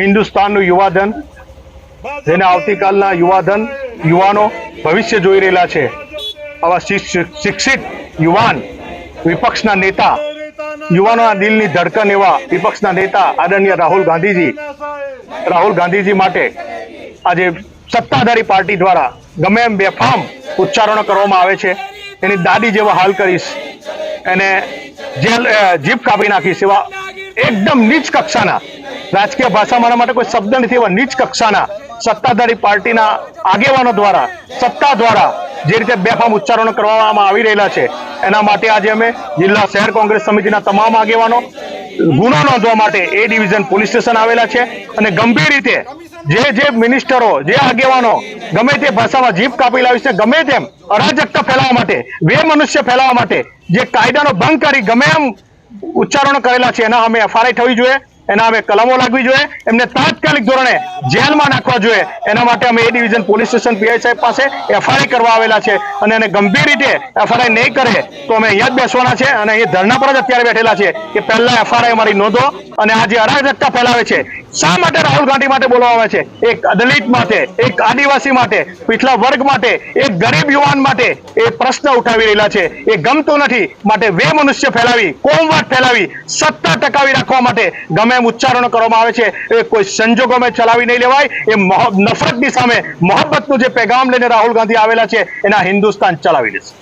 હિન્દુસ્તાનનું યુવાધન. જેને આવતીકાલના યુવાધન, યુવાનો ભવિષ્ય જોઈ રહેલા છે. આવા શિક્ષિત યુવાન વિપક્ષના નેતા, યુવાનોના દિલની ધડકન એવા વિપક્ષના નેતા આદરણીય રાહુલ ગાંધીજી. રાહુલ ગાંધીજી માટે આજે સત્તાધારી પાર્ટી દ્વારા ગમે એમ બેફામ ઉચ્ચારણો કરવામાં આવે છે. એની દાદી જેવા હાલ કરીશ. એને જેલ જીભ કાપી નાખીશ એવા એકદમ નીચ કક્ષાના. રાજકીય ભાષા મારા માટે કોઈ શબ્દ નથી એવા નીચ કક્ષાના. સત્તાધારી પાર્ટીના આગેવાનો દ્વારા, સત્તા દ્વારા જે રીતે બેફામ ઉચ્ચારણો કરવામાં આવી રહેલા છે, એના માટે આજે અમે જિલ્લા શહેર કોંગ્રેસ સમિતિના તમામ આગેવાનો ગુનો નોંધવા માટે એ ડિવિઝન પોલીસ સ્ટેશન આવેલા છે અને ગંભીર રીતે જે જે મિનિસ્ટરો, જે આગેવાનો ગમે તે ભાષામાં જીભ કાપી લાવી છે, ગમે તેમ અરાજકતા ફેલાવવા માટે વે મનુષ્ય ફેલાવવા માટે જે કાયદાનો ભંગ કરી ગમે એમ ઉચ્ચારણો કરેલા છે. એના અમે એફઆરઆઈ થવી જોઈએ. એના અમે કલમો લાગવી જોઈએ. એમને તાત્કાલિક ધોરણે જેલમાં નાખવા જોઈએ. એના માટે અમે એ ડિવિઝન પોલીસ સ્ટેશન પીઆઈ સાહેબ પાસે એફઆરઆઈ કરવા આવેલા છે. અને એને ગંભીર રીતે એફઆરઆઈ નહીં કરે તો અમે અહીંયા જ બેસવાના છે. અને અહીંયા ધરણા પર જ અત્યારે બેઠેલા છે કે પહેલા એફઆરઆઈ અમારી નોંધો અને આ જે અરાજકતા ફેલાવે છે શા માટે રાહુલ ગાંધી માટે બોલવામાં આવે છે? એક દલિત માટે, એક આદિવાસી માટે પીછલા વર્ગ માટે, એક ગરીબ યુવાન માટે એ પ્રશ્ન ઉઠાવી રહેલા છે. એ ગમતો નથી. માટે વે મનુષ્ય ફેલાવી કોમવાદ ફેલાવી, સત્તા ટકાવી રાખવા માટે ગમે એમ ઉચ્ચારણો કરવામાં આવે છે. એ કોઈ સંજોગોમાં ચલાવી નહીં લેવાય. એ નફરતની સામે મોહબ્બતનું જે પેગામ લઈને રાહુલ ગાંધી આવેલા છે, એના હિન્દુસ્તાન ચલાવી દેશે